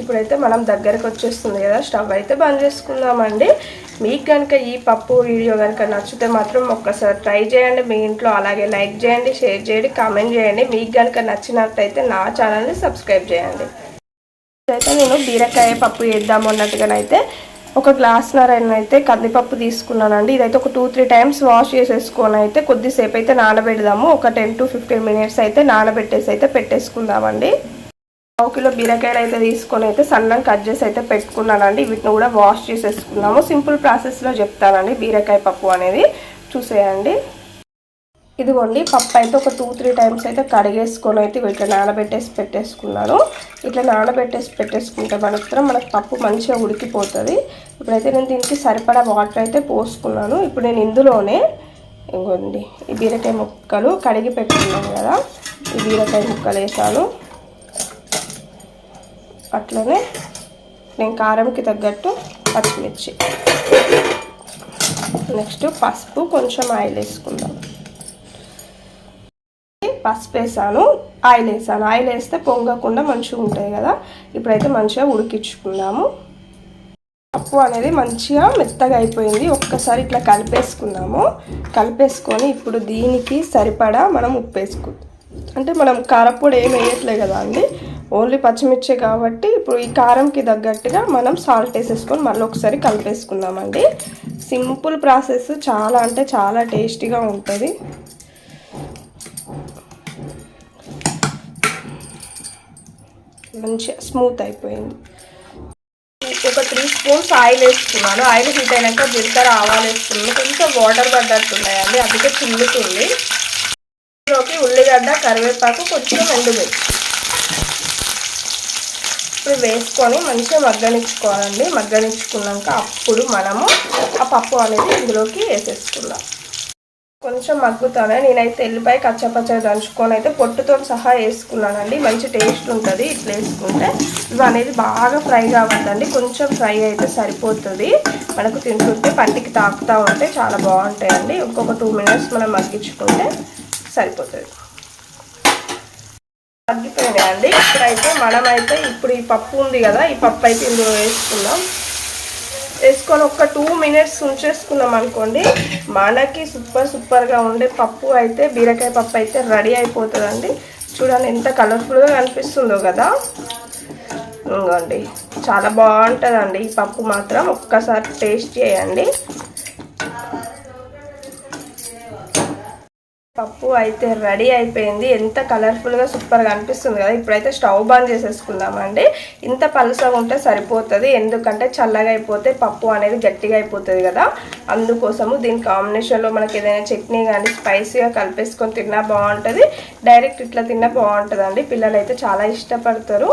ఇప్పుడైతే మనం దగ్గరకు వచ్చేస్తుంది కదా స్టవ్ అయితే బంద్ చేసుకుందామండి. మీకు కనుక ఈ పప్పు వీడియో కనుక నచ్చితే మాత్రం ఒక్కసారి ట్రై చేయండి మీ ఇంట్లో అలాగే లైక్ చేయండి షేర్ చేయండి కామెంట్ చేయండి. మీకు కనుక నచ్చినట్టయితే నా ఛానల్ని సబ్స్క్రైబ్ చేయండి. అయితే నేను బీరకాయ పప్పు వేద్దాము అన్నట్టుగానైతే ఒక గ్లాస్ అయితే కందిపప్పు తీసుకున్నానండి. ఇదైతే ఒక టూ త్రీ టైమ్స్ వాష్ చేసేసుకొని అయితే కొద్దిసేపు అయితే నానబెడదాము. ఒక టెన్ టు ఫిఫ్టీన్ మినిట్స్ అయితే నానబెట్టేసి అయితే పెట్టేసుకుందామండి. పావు కిలో బీరకాయలు అయితే తీసుకొని అయితే సన్నం కట్ చేసి అయితే పెట్టుకున్నానండి. వీటిని కూడా వాష్ చేసేసుకున్నాము. సింపుల్ ప్రాసెస్లో చెప్తానండి బీరకాయ పప్పు అనేది. చూసేయండి. ఇదిగోండి పప్పు అయితే ఒక టూ త్రీ టైమ్స్ అయితే కడిగేసుకొని అయితే ఇట్లా నానబెట్టేసి పెట్టేసుకున్నాను. ఇట్లా నానబెట్టేసి పెట్టేసుకుంటే మాత్రం మనకు పప్పు మంచిగా ఉడికిపోతుంది. ఇప్పుడైతే నేను దీనికి సరిపడా వాటర్ అయితే పోసుకున్నాను. ఇప్పుడు నేను ఇందులోనే ఇగోండి ఈ బీరకాయ ముక్కలు కడిగి పెట్టుకున్నాను కదా. ఈ బీరకాయ ముక్కలు వేసాను. అట్లనే నేను కారంకి తగ్గట్టు పచ్చిమిర్చి. నెక్స్ట్ పసుపు కొంచెం ఆయిల్ వేసుకుందాం. పసుపు వేసాను ఆయిల్ వేసాను. ఆయిల్ వేస్తే పొంగకుండా మంచిగా ఉంటాయి కదా. ఇప్పుడైతే మంచిగా ఉడికించుకుందాము. పప్పు అనేది మంచిగా మెత్తగా అయిపోయింది. ఒక్కసారి ఇట్లా కలిపేసుకున్నాము కలిపేసుకొని ఇప్పుడు దీనికి సరిపడా మనం ఉప్పు వేసుకుందాం అంటే మనం కారపొడి ఏం వేయట్లే కదా అండి. ఓన్లీ పచ్చిమిర్చి కాబట్టి ఇప్పుడు ఈ కారంకి తగ్గట్టుగా మనం సాల్ట్ వేసేసుకొని మళ్ళీ ఒకసారి కలిపేసుకుందామండి. సింపుల్ ప్రాసెస్ చాలా అంటే చాలా టేస్టీగా ఉంటుంది. మంచిగా స్మూత్ అయిపోయింది. ఒక త్రీ స్పూన్స్ ఆయిల్ వేసుకున్నాను. ఆయిల్ హీట్ అయినాక జీలకర్ర ఆవాలు వేసుకున్నాను. కొంచెం వాటర్ పడ్డట్టున్నాయండి అందుకే చిల్లుతుంది ఇందులోకి ఉల్లిగడ్డ కరివేపాకు కొంచెం ఎండుమిర్చి. ఇప్పుడు వేసుకొని మంచిగా మగ్గనిచ్చుకోవాలండి. మగ్గనిచ్చుకున్నాక అప్పుడు మనము ఆ పప్పు అనేది ఇందులోకి వేసేసుకుందాం. కొంచెం మగ్గుతానే. నేనైతే ఎల్లిపాయ కచ్చపచ్చగా దంచుకొని అయితే పొట్టుతో సహా వేసుకున్నానండి. మంచి టేస్ట్ ఉంటుంది ఇట్లా వేసుకుంటే. ఇవి అనేది బాగా ఫ్రై కావద్దండి. కొంచెం ఫ్రై అయితే సరిపోతుంది. మనకు తింటుంటే పంటికి తాకుతూ ఉంటే చాలా బాగుంటాయండి. ఇంకొక టూ మినిట్స్ మనం మగ్గించుకుంటే సరిపోతుంది. తగ్గిపోయినాయండి ఇప్పుడైతే మనమైతే ఇప్పుడు ఈ పప్పు ఉంది కదా ఈ పప్పు అయితే ఇందులో వేసుకుందాం. వేసుకొని ఒక టూ మినిట్స్ ఉంచేసుకున్నాం అనుకోండి మనకి సూపర్ సూపర్గా ఉండే పప్పు అయితే బీరకాయ పప్పు అయితే రెడీ అయిపోతుందండి. చూడండి ఎంత కలర్ఫుల్గా కనిపిస్తుందో కదా. ఇంకోండి చాలా బాగుంటుందండి ఈ పప్పు మాత్రం. ఒక్కసారి టేస్ట్ చేయండి. పప్పు అయితే రెడీ అయిపోయింది. ఎంత కలర్ఫుల్గా సూపర్గా అనిపిస్తుంది కదా. ఇప్పుడైతే స్టవ్ బంద్ చేసేసుకుందామండి. ఇంత పలుసగా ఉంటే సరిపోతుంది. ఎందుకంటే చల్లగా అయిపోతే పప్పు అనేది గట్టిగా అయిపోతుంది కదా. అందుకోసము దీని కాంబినేషన్లో మనకి ఏదైనా చట్నీ కానీ స్పైసీగా కలిపేసుకొని తిన్నా బాగుంటుంది. డైరెక్ట్ ఇట్లా తిన్నా బాగుంటుందండి. పిల్లలు అయితే చాలా ఇష్టపడతారు.